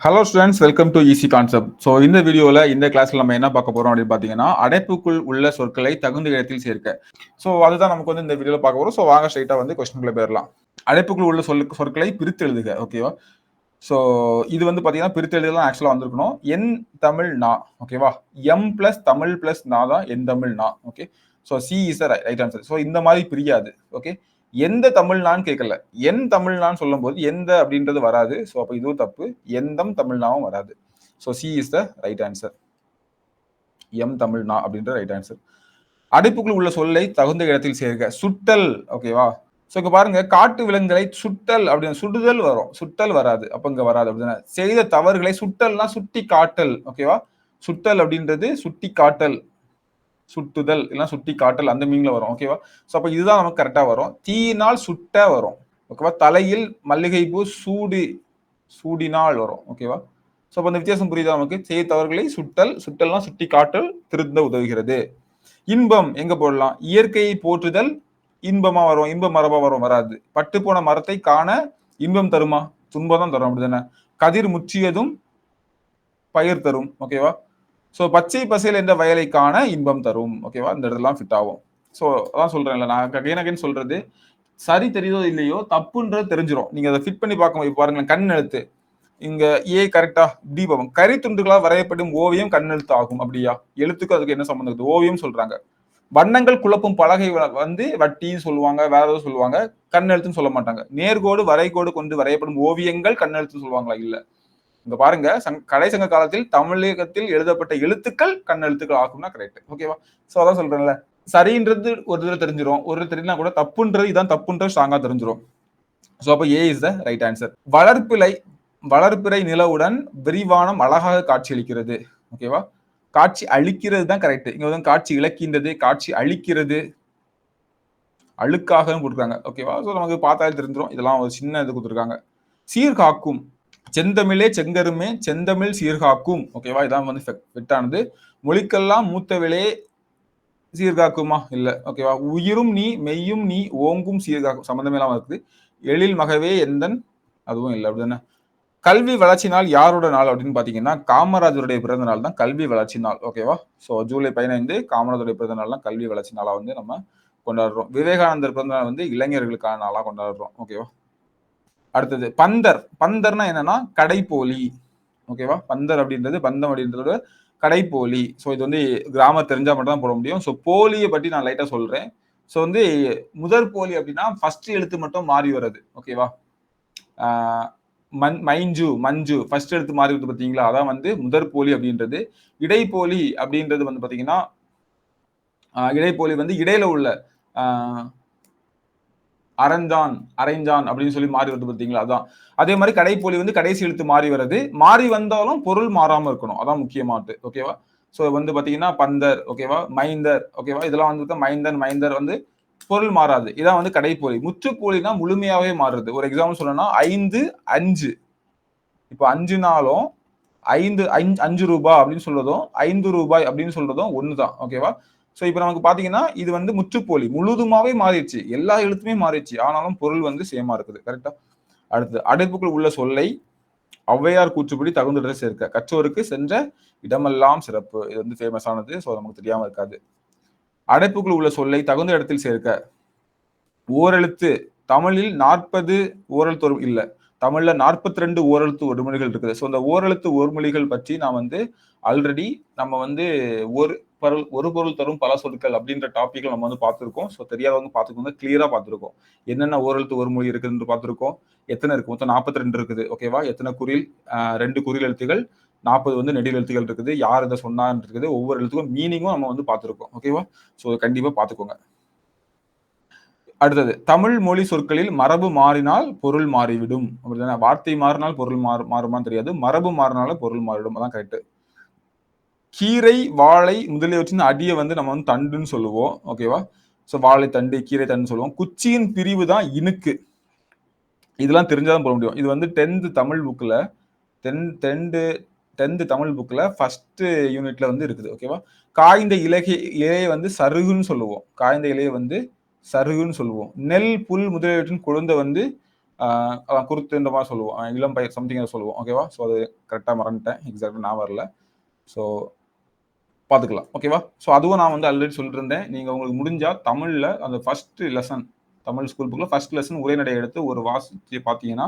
Hello students welcome to easy concept so இந்த வீடியோவில் இந்த கிளாஸில் நம்ம என்ன பார்க்க போகிறோம் அப்படின்னு பார்த்தீங்கன்னா அடைப்புக்குள் உள்ள சொற்களை தகுந்த இடத்தில் சேர்க்க. ஸோ அதுதான் நமக்கு வந்து இந்த வீடியோவில் பார்க்க போகிறோம் ஸோ வாங்க ஸ்ட்ரைட்டாக வந்து கொஸ்டின்குள்ள போயிடலாம். அடைப்புக்குள் உள்ள சொல் சொற்களை பிரித்து எழுதுக ஓகேவா ஸோ இது வந்து பார்த்தீங்கன்னா பிரித்து எழுதலாம் ஆக்சுவலாக வந்திருக்கணும். என் தமிழ் நா ஓகேவா எம் பிளஸ் தமிழ் பிளஸ் நா தான் என் தமிழ் நா okay so C is right answer so இந்த மாதிரி பிரியாது ஓகே எந்த தமிழ்னான்னு கேட்கல என் தமிழ்னான்னு சொல்லும் போது எந்த அப்படின்றது வராது. ஸோ அப்போ இதுவும் தப்பு. எந்தம் தமிழ்னாவும் வராது. So C is the right answer M தமிழ்னா அப்படின்ற ரைட் ஆன்சர் அடைப்புக்குள் உள்ள சொல்லை தகுந்த இடத்தில் சேர்க்க சுட்டல் ஓகேவா ஸோ இங்க பாருங்க. காட்டு விலங்குகளை சுட்டல் அப்படின்னு சுடுதல் வரும். சுட்டல் வராது. அப்போ இங்கே வராது அப்படின்னா செய்த தவறுகளை சுட்டல்னா சுட்டி காட்டல் ஓகேவா சுட்டல் அப்படின்றது சுட்டி காட்டல் சுட்டுதல் இல்லைன்னா சுட்டி காட்டல் அந்த மீன்ல வரும் ஓகேவா ஸோ அப்போ இதுதான் நமக்கு கரெக்டாக வரும். தீயினால் சுட்ட வரும் ஓகேவா தலையில் மல்லிகைப்பூ சூடி சூடினால் வரும் ஓகேவா ஸோ அப்போ அந்த வித்தியாசம் புரியுதா நமக்கு? செய்ய தவறுகளை சுட்டல் சுட்டல்னா சுட்டி காட்டல் திருந்த உதவுகிறது. இன்பம் எங்க போடலாம்? இயற்கையை போற்றுதல் இன்பமா வரும் இன்ப மரபா வரும் வராது. பட்டு போன மரத்தை காண இன்பம் தருமா? துன்பம் தான் தரும் அப்படிதானே? கதிர் முற்றியதும் பயிர் தரும் ஓகேவா ஸோ பச்சை பசையில் என்ற வயலை காண இன்பம் தரும். ஓகேவா இந்த இடத்துலாம் ஃபிட் ஆகும். ஸோ அதான் சொல்கிறேன்ல நான் அகைன் சொல்கிறது சரி தெரியுதோ இல்லையோ தப்புன்றது தெரிஞ்சிடும் நீங்கள் அதை ஃபிட் பண்ணி பார்க்க பாருங்களேன் கண் எழுத்து. இங்கே ஏ கரெக்டாக டி பாவம். கரி துண்டுகளால் வரையப்படும் ஓவியம் கண் எழுத்து ஆகும் அப்படியா? எழுத்துக்கும் அதுக்கு என்ன சம்மந்தம் இருக்குது? ஓவியம் சொல்கிறாங்க வண்ணங்கள் குழப்பும் பலகை வந்து வட்டின்னு சொல்லுவாங்க வேற ஏதோ சொல்லுவாங்க. கண் எழுத்துன்னு சொல்ல மாட்டாங்க. நேர்கோடு வரைகோடு கொண்டு வரையப்படும் ஓவியங்கள் கண்ணெழுத்துன்னு சொல்லுவாங்களா? இல்லை. இங்க பாருங்க சங் கடை சங்க காலத்தில் தமிழகத்தில் எழுதப்பட்ட எழுத்துக்கள் கண் எழுத்துக்கள் ஆகும்னா கரெக்ட் ஓகேவா சோ அதான் சொல்றேன்ல. சரின்றது ஒரு தடவை தெரிஞ்சிரும். ஒரு தெரியலனா கூட தப்புன்றது இதான் தப்புன்றது ஸ்ட்ராங்கா தெரிஞ்சிடும் ஸோ அப்போ A is the right answer வளர்ப்பிலை வளர்ப்பிறை நிலவுடன் விரிவானம் அழகாக காட்சியளிக்கிறது ஓகேவா காட்சி அழிக்கிறது தான் கரெக்ட் இங்க வந்து காட்சி இழக்கின்றது காட்சி அழிக்கிறது அழுக்காகவும் கொடுக்குறாங்க. ஓகேவா ஸோ நமக்கு பார்த்தாலே தெரிஞ்சிடும் இதெல்லாம் ஒரு சின்ன இது கொடுத்துருக்காங்க. சீர்காக்கும் செந்தமிழே செங்கருமே செந்தமிழ் சீர்காக்கும். ஓகேவா இதான் வந்து ஃபிட்டானது மொழிக்கெல்லாம் மூத்தவிலே சீர்காக்குமா? இல்ல. ஓகேவா உயிரும் நீ மெய்யும் நீ ஓங்கும் சீர்காக்கும். சம்பந்தமே இல்லாம இருக்குது. எழில் மகவே எந்தன்? அதுவும் இல்லை. அப்படிதானே? கல்வி வளர்ச்சி நாள் யாரோட நாள் அப்படின்னு பாத்தீங்கன்னா காமராஜருடைய பிறந்த நாள் தான் கல்வி வளர்ச்சி நாள். ஓகேவா ஸோ ஜூலை பதினைந்து காமராஜருடைய பிறந்த நாள் தான் கல்வி வளர்ச்சி நாளா வந்து நம்ம கொண்டாடுறோம். விவேகானந்தர் பிறந்த நாள் வந்து இளைஞர்களுக்கான நாளா கொண்டாடுறோம். ஓகேவா அடுத்தது பந்தர். பந்தர்னா என்னன்னா கடைப்போலி. ஓகேவா பந்தர் அப்படின்றது பந்தம் அப்படின்றது கடைப்போலி. ஸோ இது வந்து கிராமம் தெரிஞ்சால் மட்டும் தான் போட முடியும். ஸோ போலியை பற்றி நான் லைட்டாக சொல்கிறேன் ஸோ வந்து முதற் போலி அப்படின்னா ஃபர்ஸ்ட் எழுத்து மட்டும் மாறி வருது ஓகேவா மண் மைஞ்சு மஞ்சு ஃபர்ஸ்ட் எழுத்து மாறி வருது பார்த்தீங்களா? அதான் வந்து முதற் போலி அப்படின்றது. இடைப்போலி அப்படின்றது வந்து பார்த்தீங்கன்னா இடைப்போலி வந்து இடையில உள்ள அறந்தான் அரைஞ்சான் அப்படின்னு சொல்லி மாறி வருது பார்த்தீங்களா? அதான். அதே மாதிரி கடைப்போலி வந்து கடைசி எழுத்து மாறி வருது மாறி வந்தாலும் பொருள் மாறாம இருக்கணும். அதான் முக்கியமாட்டு. ஓகேவா ஸோ வந்து பார்த்தீங்கன்னா பந்தர் ஓகேவா மைந்தர் ஓகேவா இதெல்லாம் வந்து மைந்தன் மைந்தர் வந்து பொருள் மாறாது. இதான் வந்து கடைப்போலி. முற்றுப்போலினா முழுமையாவே மாறுறது ஒரு எக்ஸாம்பிள் சொல்லணும்னா ஐந்து அஞ்சு. இப்போ அஞ்சு நாளும் ஐந்து அஞ்சு அஞ்சு ரூபாய் அப்படின்னு சொல்றதும் ஐந்து ரூபாய் அப்படின்னு சொல்றதும் தான் ஓகேவா ஸோ இப்போ நமக்கு பார்த்தீங்கன்னா இது வந்து முற்றுப்போலி. முழுதுமாவே மாறிடுச்சு. எல்லா எழுத்துமே மாறிடுச்சு. ஆனாலும் பொருள் வந்து சேமா இருக்குது. கரெக்டா அடுத்து அடைப்புக்குள் உள்ள சொல்லை ஔவையார் கூற்றுப்படி தகுந்த சேர்க்க. கற்றோருக்கு சென்ற இடமெல்லாம் சிறப்பு. இது வந்து ஃபேமஸானது ஸோ நமக்கு தெரியாமல் இருக்காது. அடைப்புக்குள் உள்ள சொல்லை தகுந்த இடத்தில் சேர்க்க. ஓரெழுத்து. தமிழில் நாற்பது ஓரெழுத்தோர் இல்லை. தமிழ்ல நாற்பத்தி ரெண்டு ஓரெழுத்து ஒருமொழிகள் இருக்குது. ஸோ அந்த ஓரெழுத்து ஒருமொழிகள் பற்றி நான் வந்து ஆல்ரெடி நம்ம வந்து ஒரு பொருள் ஒரு பொருள் தரும் பல சொற்கள் அப்படின்ற டாப்பிக்கை நம்ம வந்து பார்த்துருக்கோம். ஸோ தெரியாதவங்க பார்த்துக்கோங்க கிளியராக பார்த்துருக்கோம். என்னென்ன ஓரெழுத்து ஒரு மொழி பார்த்துருக்கோம். எத்தனை இருக்கு? மொத்தம் நாற்பத்தி ரெண்டு இருக்குது ஓகேவா எத்தனை குறில்? ரெண்டு குறில் எழுத்துகள். நாற்பது வந்து நெடில் எழுத்துகள் இருக்குது. யார் இதை சொன்னான்னு இருக்குது. ஒவ்வொரு எழுத்துக்கும் மீனிங்கும் நம்ம வந்து பார்த்துருக்கோம். ஓகேவா ஸோ கண்டிப்பாக பார்த்துக்கோங்க. அடுத்தது தமிழ் மொழி சொற்களில் மரபு மாறினால் பொருள் மாறிவிடும். அப்படிதானே? வார்த்தை மாறினால் பொருள் மாறு மாறுமான்னு தெரியாது. மரபு மாறினாலும் பொருள் மாறிடும் அதான் கரெக்ட் கீரை வாழை முதலியவற்றின் அடியை வந்து நம்ம வந்து தண்டுன்னு சொல்லுவோம். ஓகேவா ஸோ வாழை தண்டு கீரை தண்டுன்னு சொல்லுவோம். குச்சியின் பிரிவு தான் இனுக்கு. இதெல்லாம் தெரிஞ்சாதான் போட முடியும். இது வந்து டென்த்து தமிழ் புக்கில் டென் டென்த்து டென்த்து தமிழ் புக்கில் ஃபஸ்ட்டு யூனிட்ல வந்து இருக்குது. ஓகேவா காய்ந்த இலகை இலையை வந்து சருகுன்னு சொல்லுவோம். காய்ந்த இலையை வந்து சருகுன்னு சொல்லுவோம். நெல் புல் முதலியவற்றின் குழந்தை வந்து அவன் குருத்துன்ற மாதிரி சொல்லுவோம். இளம் பயிர் சம்திங் சொல்லுவோம். ஓகேவா ஸோ அது கரெக்டாக மறந்துட்டேன். எக்ஸாக்டாக நான் வரல. ஸோ பார்த்துக்கலாம். ஓகேவா ஸோ அதுவும் நான் வந்து ஆல்ரெடி சொல்லியிருந்தேன் நீங்கள் உங்களுக்கு முடிஞ்சால் தமிழில் அந்த ஃபர்ஸ்ட் லெசன் தமிழ் ஸ்கூல் புக்கில் ஃபர்ஸ்ட் லெசன் உரைநடை எடுத்து ஒரு வாசிச்சு பார்த்தீங்கன்னா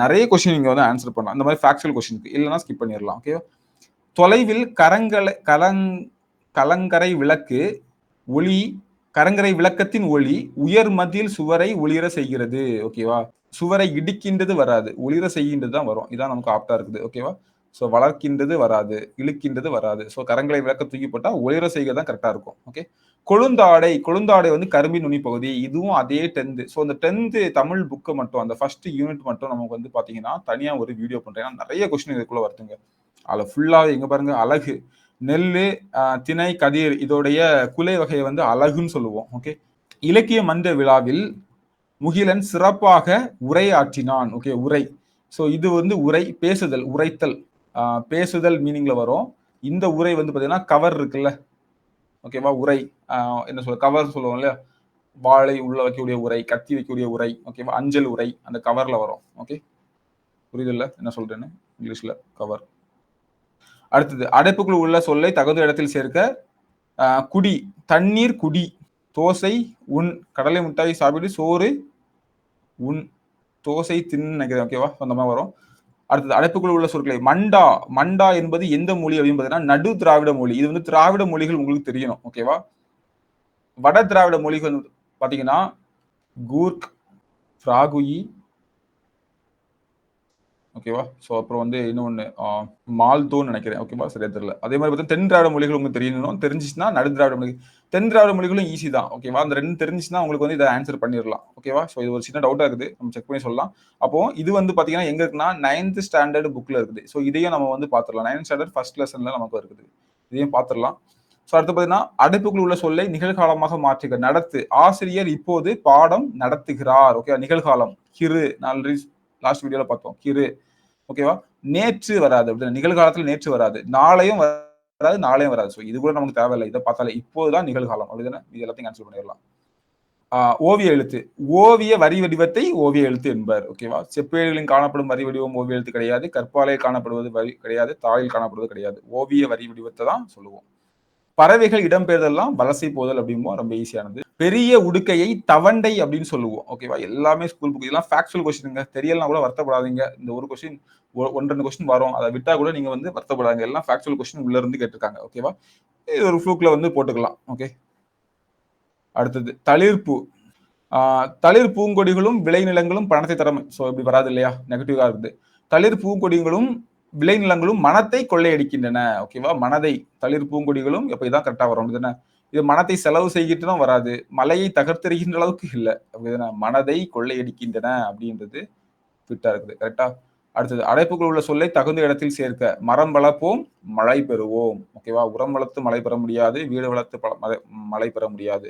நிறைய கொஷின் நீங்கள் வந்து ஆன்சர் பண்ணலாம். இந்த மாதிரி ஃபேக்சுவல் கொஷினுக்கு இல்லைனா ஸ்கிப் பண்ணிடலாம். ஓகேவா தொலைவில் கரங்களை கலங் கலங்கரை விளக்கு ஒளி கரங்கரை விளக்கத்தின் ஒளி உயர் மதில் சுவரை ஒளிர செய்கிறது. ஓகேவா சுவரை இடிக்கின்றது வராது. ஒளிர செய்கின்றது தான் வரும். இதான் நமக்கு ஆப்டா இருக்குது. ஓகேவா ஸோ வளர்க்கின்றது வராது. இழுக்கின்றது வராது. ஸோ கரங்களை விளக்க தூக்கி போட்டால் ஒளிர செய்கிறது தான் கரெக்டாக இருக்கும். ஓகே கொழுந்தாடை கொழுந்தாடை வந்து கரும்பின் நுனி பகுதி. இதுவும் அதே டென்த்து ஸோ அந்த டென்த்து தமிழ் புக்கு மட்டும் அந்த ஃபர்ஸ்ட் யூனிட் மட்டும் நமக்கு வந்து பார்த்தீங்கன்னா தனியாக ஒரு வீடியோ பண்ணுறேன் நிறைய கொஸ்டின் இதுக்குள்ளே வருதுங்க. அதில் ஃபுல்லாக எங்கே பாருங்க அழகு. நெல் திணை கதிர் இதோடைய குலை வகையை வந்து அழகுன்னு சொல்லுவோம் ஓகே இலக்கிய மந்த விழாவில் முகிலன் சிறப்பாக உரையாற்றினான் ஓகே உரை. ஸோ இது வந்து உரை பேசுதல் உரைத்தல். பேசுதல் மீனிங்ல வரும். இந்த உரை வந்து பார்த்தீங்கன்னா கவர் இருக்குல்ல ஓகேவா உரை. என்ன சொல்ல கவர் சொல்லுவோம் இல்லையா? வாழை உள்ள வைக்கக்கூடிய உரை கத்தி வைக்கக்கூடிய உரை ஓகேவா அஞ்சல் உரை அந்த கவர்ல வரும் ஓகே புரியுதில்ல? என்ன சொல்றேன்னு? இங்கிலீஷ்ல கவர் அடுத்தது அடைப்புக்குள் உள்ள சொல்லை தகுந்த இடத்தில் சேர்க்க குடி தண்ணீர் குடி தோசை உன் கடலை மிட்டாய் சாப்பிட்டு சோறு உன் தோசை தின்னு நினைக்கிறேன். ஓகேவா சொந்தமாக வரும். அடுத்தது அடைப்புக்குள் உள்ள சொற்களை மண்டா மண்டா என்பது எந்த மொழி அப்படின்னு பார்த்தீங்கன்னா நடு திராவிட மொழி. இது வந்து திராவிட மொழிகள் உங்களுக்கு தெரியணும். ஓகேவா வட திராவிட மொழிகள் பார்த்தீங்கன்னா கூர்க் ஃப்ராகுயி ஓகேவா? ஸோ அப்புறம் வந்து இன்னொன்று மால்தோன்னு நினைக்கிறேன். ஓகேவா? சரியா தெரியல. அதே மாதிரி பார்த்தா தென் திராவிட மொழிகள் உங்களுக்கு தெரியணும். தெரிஞ்சிச்சுன்னா நடு திராவிட தென் திராவிட மொழிகளும் ஈஸி தான். ஓகேவா? அந்த ரெண்டு தெரிஞ்சிச்சுன்னா உங்களுக்கு வந்து இதை ஆன்சர் பண்ணிடலாம். ஓகேவா? ஸோ இது ஒரு சின்ன டவுட்டாக இருக்குது. நம்ம செக் பண்ணி சொல்லலாம். அப்போ இது வந்து பார்த்தீங்கன்னா எங்க இருக்குன்னா நைன்த் ஸ்டாண்டர்ட் புக்கில் இருக்குது. ஸோ இதையும் நம்ம வந்து பார்த்துடலாம். நைன்த் ஸ்டாண்டர்ட் ஃபர்ஸ்ட் லெசனில் நமக்கு இருக்குது. இதையும் பார்த்துடலாம். ஸோ அடுத்து பார்த்தீங்கன்னா அடைப்புக்குள் உள்ள சொல்லை நிகழ்காலமாக மாற்றுக நடத்து. ஆசிரியர் இப்போது பாடம் நடத்துகிறார். ஓகே நிகழ்காலம். கிரு நான் லாஸ்ட் வீடியோல பார்த்தோம். கிரு ஓகேவா நேற்று வராது. அப்படி நிகழ்காலத்துல நேற்று வராது. நாளையும் வராது நாளையும் வராது. ஸோ இது கூட நமக்கு தேவையில்லை. இதை பார்த்தாலே இப்போதுதான் நிகழ்காலம். அப்படிதானே? இது எல்லாத்தையும் கேன்சல் பண்ணிடலாம். ஓவிய எழுத்து. ஓவிய வரி வடிவத்தை ஓவிய எழுத்து என்பார். ஓகேவா செப்பேடுகளில் காணப்படும் வரி வடிவம் ஓவிய எழுத்து கிடையாது. கற்பாலையில் காணப்படுவது வரி கிடையாது. தாயில் காணப்படுவது கிடையாது. ஓவிய வரி வடிவத்தை தான் சொல்லுவோம். பறவைகள் இடம்பெயர்தெல்லாம் வலசை போதல் அப்படிமோ ரொம்ப ஈஸியானது பெரிய உடுக்கையை தவண்டை அப்படின்னு சொல்லுவோம். ஓகேவா எல்லாமே ஸ்கூல் புக் இதெல்லாம் ஃபேக்சுவல் கொஸ்டினுங்க தெரியலாம் கூட வருத்தப்படாதீங்க. இந்த ஒரு கொஸ்டின் ஒன்று ரெண்டு கொஸ்டின் வரும். அதை விட்டா கூட நீங்க வந்து வருத்தப்படாதீங்க. எல்லாம் ஃபேக்சுவல் கொஸ்டின் உள்ள இருந்து கேட்டிருக்காங்க. ஓகேவா இது ஒரு ஃப்ளூக்ல வந்து போட்டுக்கலாம். ஓகே அடுத்தது தளிர்ப்பு. தளிர் பூங்கொடிகளும் விளைநிலங்களும் பணத்தை தரம். ஸோ இப்படி வராது இல்லையா? நெகட்டிவாக இருக்குது. தளிர் பூங்கொடிகளும் விளைநிலங்களும் மனத்தை கொள்ளையடிக்கின்றன. ஓகேவா மனதை. தளிர் பூங்கொடிகளும் எப்போ இதான் கரெக்டாக வரும். அப்படிதானே இது மனத்தை செலவு செய்கிட்டுதான் வராது. மலையை தகர்த்தெறிகின்ற அளவுக்கு இல்லை. மனதை கொள்ளையடிக்கின்றன அப்படின்றது ஃபிட்டா இருக்குது. கரெக்டா அடுத்தது அடைப்புக்குள் உள்ள சொல்லை தகுந்த இடத்தில் சேர்க்க. மரம் வளர்ப்போம் மழை பெறுவோம். ஓகேவா உரம் வளர்த்து மழை பெற முடியாது வீடு வளர்த்து மழை பெற முடியாது.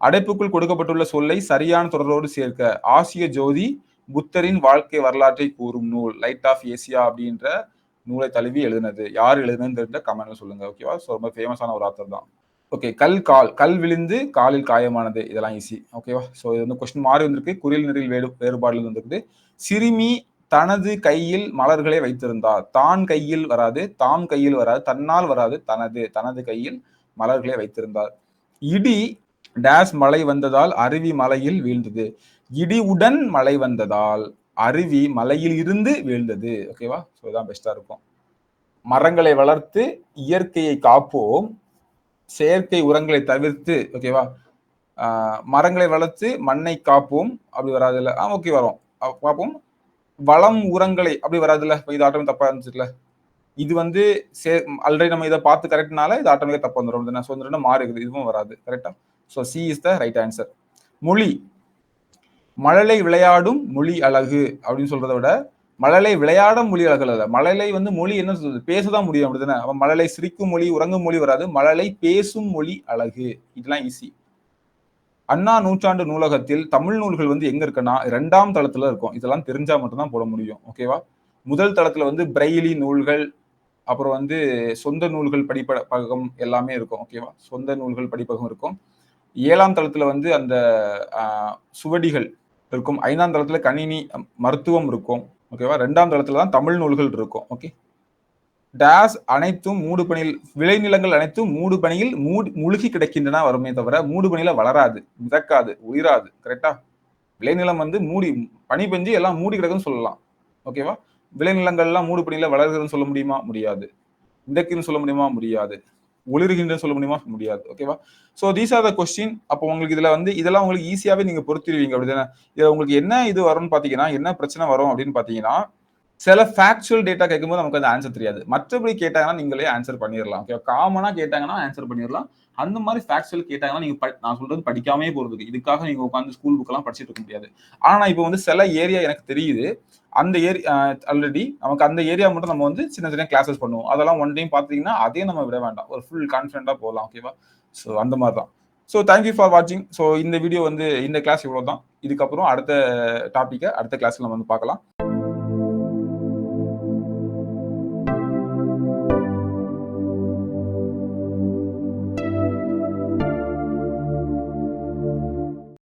அடைப்புக்குள் கொடுக்கப்பட்டுள்ள சொல்லை சரியான தொடரோடு சேர்க்க. ஆசிய ஜோதி புத்தரின் வாழ்க்கை வரலாற்றை கூறும் நூல் லைட் ஆஃப் ஏசியா அப்படின்ற நூலை தழுவி எழுதினது. யார் எழுதுனதுன்ற கமெண்ட்ல சொல்லுங்க. ஓகேவா ஸோ ரொம்ப ஃபேமஸான ஒரு ஆத்தர் தான். ஓகே கல் கால் கல் விழுந்து காலில் காயமானது. இதெல்லாம் ஈஸி ஓகேவா ஸோ இது வந்து கொஸ்டின் மாறி வந்திருக்கு. குறில் நிறில் வேறு வேறுபாடுகள் வந்திருக்குது. சிறுமி தனது கையில் மலர்களை வைத்திருந்தார். தான் கையில் வராது தாம் கையில் வராது தன்னால் வராது தனது தனது கையில் மலர்களை வைத்திருந்தார். இடி டேஸ் மழை வந்ததால் அருவி மலையில் வீழ்ந்தது. இடியுடன் மழை வந்ததால் அருவி மலையில் இருந்து வீழ்ந்தது. ஓகேவா ஸோ இதான் பெஸ்ட்டாக இருக்கும். மரங்களை வளர்த்து இயற்கையை காப்போம். செயற்கை உரங்களை தவிர்த்து ஓகேவா மரங்களை வளர்த்து மண்ணை காப்போம் அப்படி வராதுல்ல? ஆ ஓகே வரும். பார்ப்போம். வளம் உரங்களை அப்படி வராது இப்போ இது ஆட்டோமே தப்பாக இருந்துச்சுல இது வந்து சே ஆல்ரெடி நம்ம இதை பார்த்து கரெக்ட்னால இது ஆட்டோமேட்டிக்கா தப்பு வந்துடும் சுதந்திரம் மாறி இருக்குது. இதுவும் வராது. கரெக்டா so C is the right answer மொழி. மழலை விளையாடும் மொழி அழகு அப்படின்னு சொல்றதை விட மழலை விளையாட மொழி அழகல்ல அல்ல மழலை வந்து மொழி என்ன சொல்றது? பேசதான் முடியும் அப்படிதானே அப்ப மழலை சிரிக்கும் மொழி உறங்கும் மொழி வராது. மழலை பேசும் மொழி அழகு. இதெல்லாம் ஈஸி அண்ணா நூற்றாண்டு நூலகத்தில் தமிழ் நூல்கள் வந்து எங்க இருக்குன்னா இரண்டாம் தளத்துல இருக்கும். இதெல்லாம் தெரிஞ்சா மட்டும்தான் போட முடியும். ஓகேவா முதல் தளத்துல வந்து பிரெய்லி நூல்கள் அப்புறம் வந்து சொந்த நூல்கள் படிப்பகம் எல்லாமே இருக்கும். ஓகேவா சொந்த நூல்கள் படிப்பகம் இருக்கும். ஏழாம் தளத்துல வந்து அந்த சுவடிகள் இருக்கும். ஐந்தாம் தளத்துல கணினி மருத்துவம் இருக்கும். ஓகேவா ரெண்டாம் தளத்துல தான் தமிழ் நூல்கள் இருக்கும். ஓகே டேஸ் அனைத்தும் மூடு பணியில் விளைநிலங்கள் அனைத்தும் மூடு பணியில் மூடி முழுகி கிடக்கின்றன வருமே தவிர மூடு பணியில வளராது மிதக்காது உயிராது. கரெக்டா விளைநிலம் வந்து மூடி பனி பெஞ்சு எல்லாம் மூடி கிடக்குன்னு சொல்லலாம். ஓகேவா விளைநிலங்கள்லாம் மூடு பணியில வளர்கிறதுன்னு சொல்ல முடியுமா? முடியாது. மிதக்குன்னு சொல்ல முடியுமா? முடியாது. ஒளிர்கின்றன்னு சொல்ல முடியுமா? முடியாது. ஓகேவா so these are the question அப்போ உங்களுக்கு இதில் வந்து இதெல்லாம் உங்களுக்கு ஈஸியாகவே நீங்கள் பொறுத்திருவீங்க அப்படிதானே? இதில் உங்களுக்கு என்ன இது வரும்னு பார்த்தீங்கன்னா என்ன பிரச்சனை வரும் அப்படின்னு பார்த்தீங்கன்னா சில ஃபேக்சுவல் டேட்டா கேட்கும்போது நமக்கு அந்த ஆன்சர் தெரியாது. மற்றபடி கேட்டாங்கன்னா நீங்களே ஆன்சர் பண்ணிடலாம் ஓகே காமனாக கேட்டாங்கன்னா ஆன்சர் பண்ணிடலாம் அந்த மாதிரி ஃபேக்சுவல் கேட்டாங்கன்னா நீங்க நான் சொல்றது படிக்காமே போறதுக்கு. இதுக்காக நீங்க உட்காந்து ஸ்கூல் புக்கெல்லாம் படிச்சுட்டு இருக்க முடியாது. ஆனா இப்போ வந்து சில ஏரியா எனக்கு தெரியுது. அந்த ஏரியா ஆல்ரெடி நமக்கு அந்த ஏரியா மட்டும் நம்ம வந்து சின்ன சின்ன கிளாஸஸ் பண்ணுவோம். அதெல்லாம் ஒன் டைம் பார்த்தீங்கன்னா அதையும் நம்ம விட வேண்டாம். ஒரு ஃபுல் கான்ஃபிடென்ட்டாக போகலாம் ஓகேவா ஸோ அந்த மாதிரி தான் ஸோ தேங்க்யூ ஃபார் வாட்சிங் ஸோ இந்த வீடியோ வந்து இந்த கிளாஸ் இவ்வளோ தான் இதுக்கப்புறம் அடுத்த டாப்பிக்கை அடுத்த கிளாஸில் நம்ம வந்து பார்க்கலாம்.